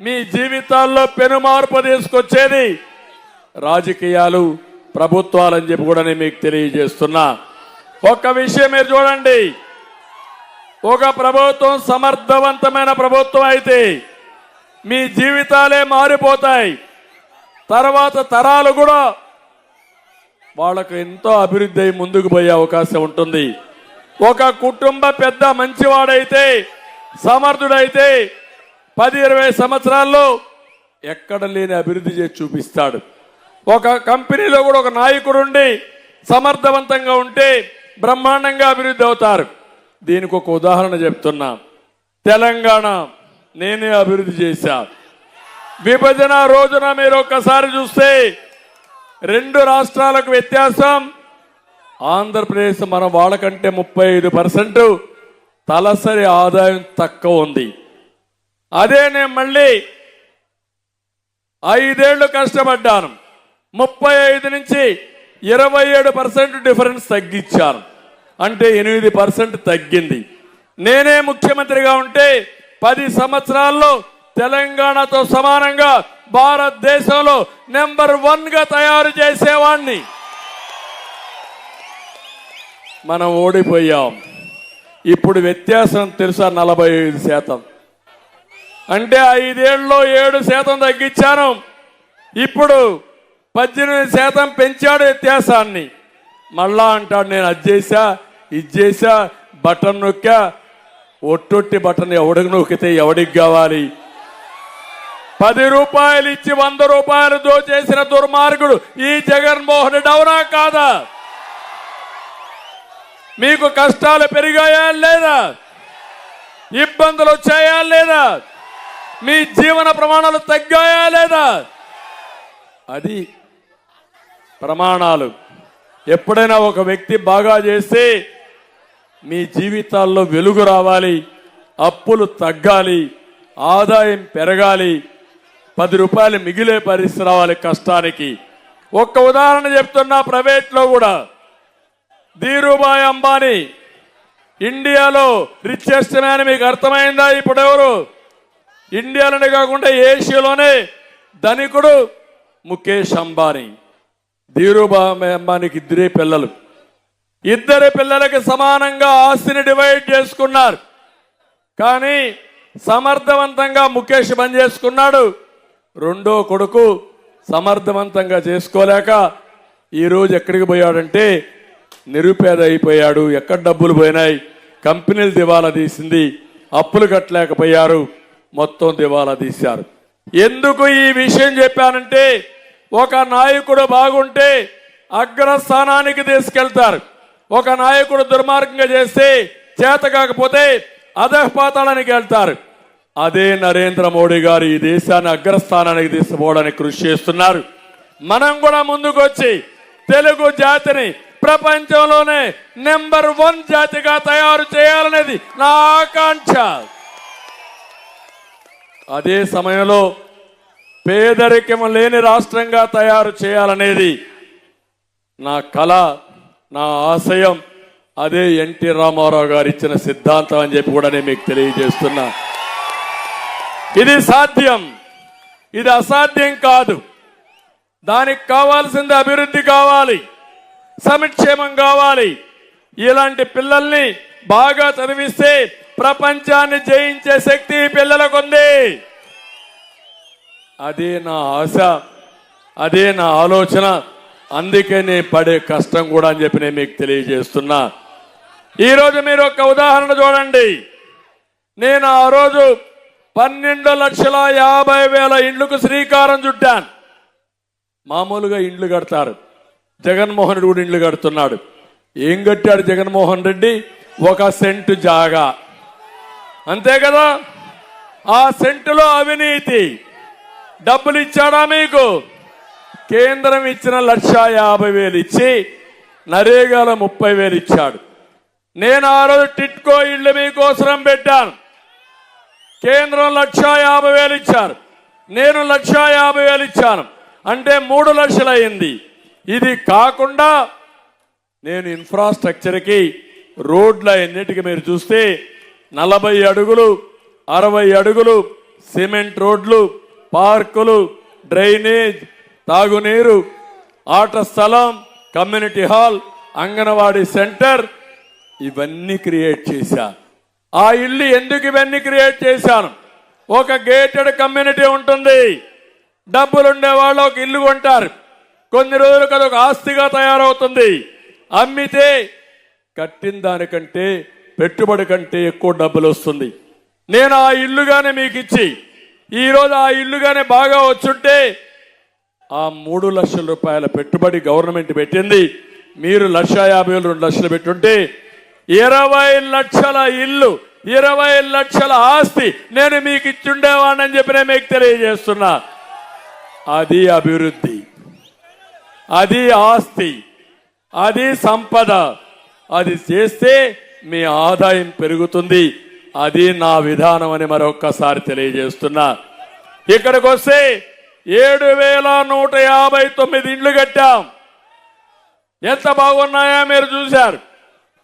మీ జీవితాల్లో పెనుమార్పు తీసుకొచ్చేది రాజకీయాలు ప్రభుత్వాలని చెప్పి కూడా నేను మీకు తెలియజేస్తున్నా. ఒక్క విషయం మీరు చూడండి. ఒక ప్రభుత్వం సమర్థవంతమైన ప్రభుత్వం అయితే మీ జీవితాలే మారిపోతాయి. తర్వాత తరాలు కూడా వాళ్ళకు ఎంతో అభివృద్ధి అయి ముందుకు పోయే అవకాశం ఉంటుంది. ఒక కుటుంబ పెద్ద మంచివాడైతే సమర్థుడైతే పది ఇరవై సంవత్సరాల్లో ఎక్కడ లేని అభివృద్ధి చేసి చూపిస్తాడు. ఒక కంపెనీలో కూడా ఒక నాయకుడు ఉండి సమర్థవంతంగా ఉంటే బ్రహ్మాండంగా అభివృద్ధి అవుతారు. దీనికి ఒక ఉదాహరణ చెప్తున్నా. తెలంగాణ నేనే అభివృద్ధి చేశా. విభజన రోజున మీరు ఒక్కసారి చూస్తే రెండు రాష్ట్రాలకు వ్యత్యాసం. ఆంధ్రప్రదేశ్ మన వాళ్ళకంటే ముప్పై ఐదు పర్సెంట్ తలసరి ఆదాయం తక్కువ ఉంది. అదే నేను మళ్ళీ ఐదేళ్ళు కష్టపడ్డాను. ముప్పై ఐదు నుంచి ఇరవై ఏడు పర్సెంట్ డిఫరెన్స్ తగ్గించాను. అంటే ఎనిమిది పర్సెంట్ తగ్గింది. నేనే ముఖ్యమంత్రిగా ఉంటే పది సంవత్సరాల్లో తెలంగాణతో సమానంగా భారతదేశంలో నెంబర్ వన్గా తయారు చేసేవాణ్ణి. మనం ఓడిపోయాం. ఇప్పుడు వ్యత్యాసం తెలుసా నలభై ఐదు శాతం. అంటే ఐదేళ్ళలో ఏడు శాతం తగ్గించాను. ఇప్పుడు పద్దెనిమిది శాతం పెంచాడు వ్యత్యాసాన్ని. మళ్ళా అంటాడు నేను అది చేశా ఇది చేశా బటన్ నొక్కా ఒట్టొట్టి బటన్ ఎవడికి నొక్కితే ఎవడికి కావాలి? పది రూపాయలు ఇచ్చి వంద రూపాయలు దోచేసిన దుర్మార్గుడు ఈ జగన్మోహన్ రెడ్డి అవునా కాదా? మీకు కష్టాలు పెరిగాయా లేదా? ఇబ్బందులు వచ్చాయా లేదా? మీ జీవన ప్రమాణాలు తగ్గాయా లేదా? అది ప్రమాణాలు. ఎప్పుడైనా ఒక వ్యక్తి బాగా చేస్తే మీ జీవితాల్లో వెలుగు రావాలి అప్పులు తగ్గాలి ఆదాయం పెరగాలి పది రూపాయలు మిగిలే పరిస్థితి రావాలి కష్టానికి. ఒక్క ఉదాహరణ చెప్తున్నా ప్రైవేట్లో కూడా. ధీరుభాయ్ అంబానీ ఇండియాలో రిచెస్ట్ మ్యాన్ మీకు అర్థమైందా? ఇప్పుడు ఎవరు ఇండియాలోనే కాకుండా ఏషియాలోనే ధనికుడు ముఖేష్ అంబానీ. ధీరుభాయ్ అంబానీకి ఇద్దరే పిల్లలు. ఇద్దరి పిల్లలకి సమానంగా ఆస్తిని డివైడ్ చేసుకున్నారు. కానీ సమర్థవంతంగా ముఖేష్ బంద్ చేసుకున్నాడు. రెండో కొడుకు సమర్థవంతంగా చేసుకోలేక ఈరోజు ఎక్కడికి పోయాడంటే నిరుపేద అయిపోయాడు. ఎక్కడ డబ్బులు పోయినాయి? కంపెనీలు దివాలా తీసింది. అప్పులు కట్టలేకపోయారు. మొత్తం దివాలా తీశారు. ఎందుకు ఈ విషయం చెప్పానంటే ఒక నాయకుడు బాగుంటే అగ్రస్థానానికి తీసుకెళ్తారు. ఒక నాయకుడు దుర్మార్గంగా చేస్తే చేత కాకపోతే అధపాతాళానికి వెళ్తారు. అదే నరేంద్ర మోడీ గారు ఈ దేశాన్ని అగ్రస్థానానికి తీసుకుపోవడానికి కృషి చేస్తున్నారు. మనం కూడా ముందుకు వచ్చి తెలుగు జాతిని ప్రపంచంలోనే నెంబర్ వన్ జాతిగా తయారు చేయాలనేది నా ఆకాంక్ష. అదే సమయంలో పేదరికం లేని రాష్ట్రంగా తయారు చేయాలనేది నా కళ నా ఆశయం. అదే ఎన్టీ రామారావు గారు ఇచ్చిన సిద్ధాంతం అని చెప్పి కూడా నేను మీకు తెలియజేస్తున్నా. ఇది సాధ్యం. ఇది అసాధ్యం కాదు. దానికి కావాల్సింది అభివృద్ధి కావాలి. సంక్షేమం కావాలి. ఇలాంటి పిల్లల్ని బాగా చదివిస్తే ప్రపంచాన్ని జయించే శక్తి పిల్లలకుంది. పిల్లలకు ఉంది అదే నా ఆశ అదే నా ఆలోచన అందుకే నేను పడే కష్టం కూడా అని చెప్పి నేను మీకు తెలియజేస్తున్నా. ఈరోజు మీరు ఒక ఉదాహరణ చూడండి. నేను ఆ రోజు పన్నెండు లక్షల యాభై వేల ఇండ్లకు శ్రీకారం చుట్టాను. మామూలుగా ఇండ్లు కడతారు. జగన్మోహన్ రెడ్డి కూడా ఇండ్లు కడుతున్నాడు. ఏం కట్టాడు జగన్మోహన్ రెడ్డి? ఒక సెంటు జాగా. అంతే కదా? ఆ సెంటులో అవినీతి. డబ్బులు ఇచ్చాడా మీకు? కేంద్రం ఇచ్చిన లక్ష యాభై వేలు ఇచ్చి నరేగాలో ముప్పై వేలు ఇచ్చాడు. నేను ఆ రోజు టిట్కో ఇళ్ళు మీకోసరం పెట్టాను. కేంద్రం లక్ష యాభై వేలు ఇచ్చారు. నేను లక్ష యాభై వేలు ఇచ్చాను. అంటే మూడు లక్షలు అయింది ఇది కాకుండా నేను ఇన్ఫ్రాస్ట్రక్చర్కి రోడ్ల ఎన్నిటికి మీరు చూస్తే నలభై అడుగులు అరవై అడుగులు సిమెంట్ రోడ్లు పార్కులు డ్రైనేజ్ తాగునీరు ఆట స్థలం కమ్యూనిటీ హాల్ అంగన్వాడీ సెంటర్ ఇవన్నీ క్రియేట్ చేశాను ఆ ఇల్లు ఎందుకు ఇవన్నీ క్రియేట్ చేశాను? ఒక గేటెడ్ కమ్యూనిటీ ఉంటుంది. డబ్బులుండే వాళ్ళు ఒక ఇల్లు కొంటారు. కొన్ని రోజులకు అదొక ఆస్తిగా తయారవుతుంది. అమ్మితే కట్టిన దానికంటే పెట్టుబడి కంటే ఎక్కువ డబ్బులు వస్తుంది. నేను ఆ ఇల్లుగానే మీకు ఇచ్చి ఈరోజు ఆ ఇల్లుగానే బాగా వచ్చుంటే ఆ మూడు లక్షల రూపాయల పెట్టుబడి గవర్నమెంట్ పెట్టింది. మీరు లక్ష యాభై వేలు రెండు లక్షలు పెట్టుంటే ఇరవై లక్షల ఇల్లు ఇరవై లక్షల ఆస్తి నేను మీకు ఇచ్చుండేవాడిని చెప్పి నేను మీకు తెలియజేస్తున్నా. అది అభివృద్ధి. అది ఆస్తి. అది సంపద. అది చేస్తే మీ ఆదాయం పెరుగుతుంది. అది నా విధానం అని మరొక్కసారి తెలియజేస్తున్నా. ఇక్కడికి వస్తే ఏడు వేల నూట యాభై తొమ్మిది ఇండ్లు కట్టాం. ఎంత బాగున్నాయో మీరు చూశారు.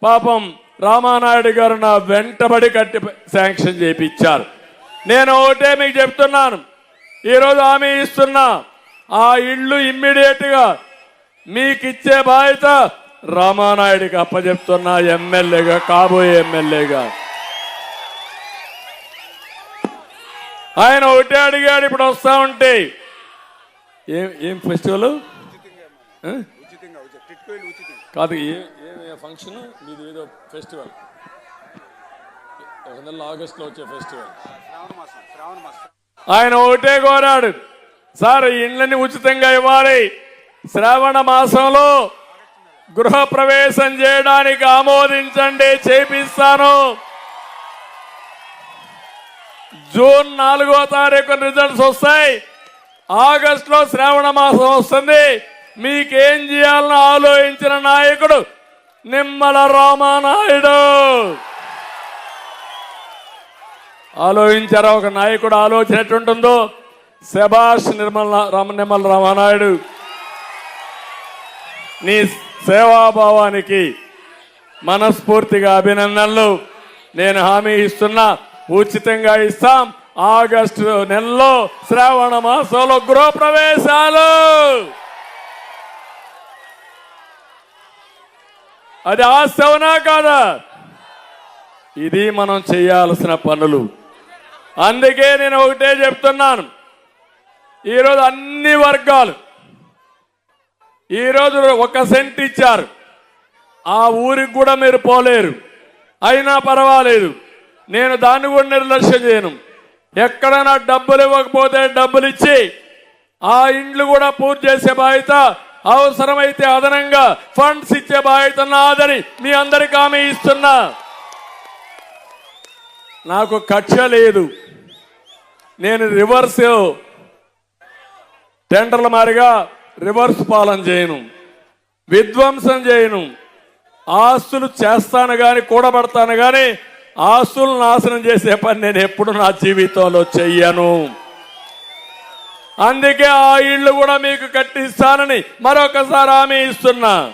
పాపం రామానాయుడు గారు నా వెంటబడి కట్టి శాంక్షన్ చేయించారు నేను ఒకటే మీకు చెప్తున్నాను. ఈరోజు హామీ ఇస్తున్నా. ఆ ఇల్లు ఇమ్మీడియట్గా మీకు ఇచ్చే బాధ్యత రామానాయుడికి అప్పచెప్తున్నా ఎమ్మెల్యేగా కాబోయే ఎమ్మెల్యేగా. ఆయన ఒకటే అడిగాడు ఇప్పుడు వస్తా ఉంటే. ఏం ఏం ఫెస్టివల్ కాదు ఏ ఫంక్షన్ మీది ఏదో ఫెస్టివల్ ఒక నెల ఆగస్టులో వచ్చే ఫెస్టివల్ ఆయన ఒకటే కోరాడు. సార్ ఇండ్లని ఉచితంగా ఇవ్వాలి. శ్రావణ మాసంలో గృహ ప్రవేశం చేయడానికి ఆమోదించండి చేపిస్తాను. జూన్ నాలుగో తారీఖు రిజల్ట్స్ వస్తాయి. ఆగస్టులో శ్రావణ మాసం వస్తుంది. మీకేం చేయాలని ఆలోచించిన నాయకుడు నిమ్మల రామానాయుడు. ఆలోచించారా? ఒక నాయకుడు ఆలోచన ఎట్టుంటుందో శభాష్ నిర్మల రామ నిమ్మల రామానాయుడు. నీ సేవాభావానికి మనస్ఫూర్తిగా అభినందనలు. నేను హామీ ఇస్తున్నా ఉచితంగా ఇస్తాం. ఆగస్టు నెలలో శ్రావణ మాసంలో గృహప్రవేశాలు. అది ఆస్తవనా కాదా? ఇది మనం చేయాల్సిన పనులు. అందుకే నేను ఒకటే చెప్తున్నాను. ఈరోజు అన్ని వర్గాలు ఈరోజు ఒక సెంట్ ఇచ్చారు. ఆ ఊరికి కూడా మీరు పోలేరు. అయినా పర్వాలేదు. నేను దాన్ని కూడా నిర్లక్ష్యం చేయను. ఎక్కడైనా డబ్బులు ఇవ్వకపోతే డబ్బులు ఇచ్చి ఆ ఇండ్లు కూడా పూర్తి చేసే బాధ్యత అవసరమైతే అదనంగా ఫండ్స్ ఇచ్చే బాధ్యత నాదని మీ అందరికి హామీ ఇస్తున్నా. నాకు కక్ష లేదు. నేను రివర్స్ టెండర్ల మారిగా రివర్స్ పాలన చేయను. విధ్వంసం చేయను. ఆస్తులు చేస్తాను కానీ కూడబడతాను కానీ ఆస్తులు నాశనం చేసే పని నేను ఎప్పుడు నా జీవితంలో చెయ్యను. అందుకే ఆ ఇళ్ళు కూడా మీకు కట్టిస్తానని మరొకసారి హామీ ఇస్తున్నా.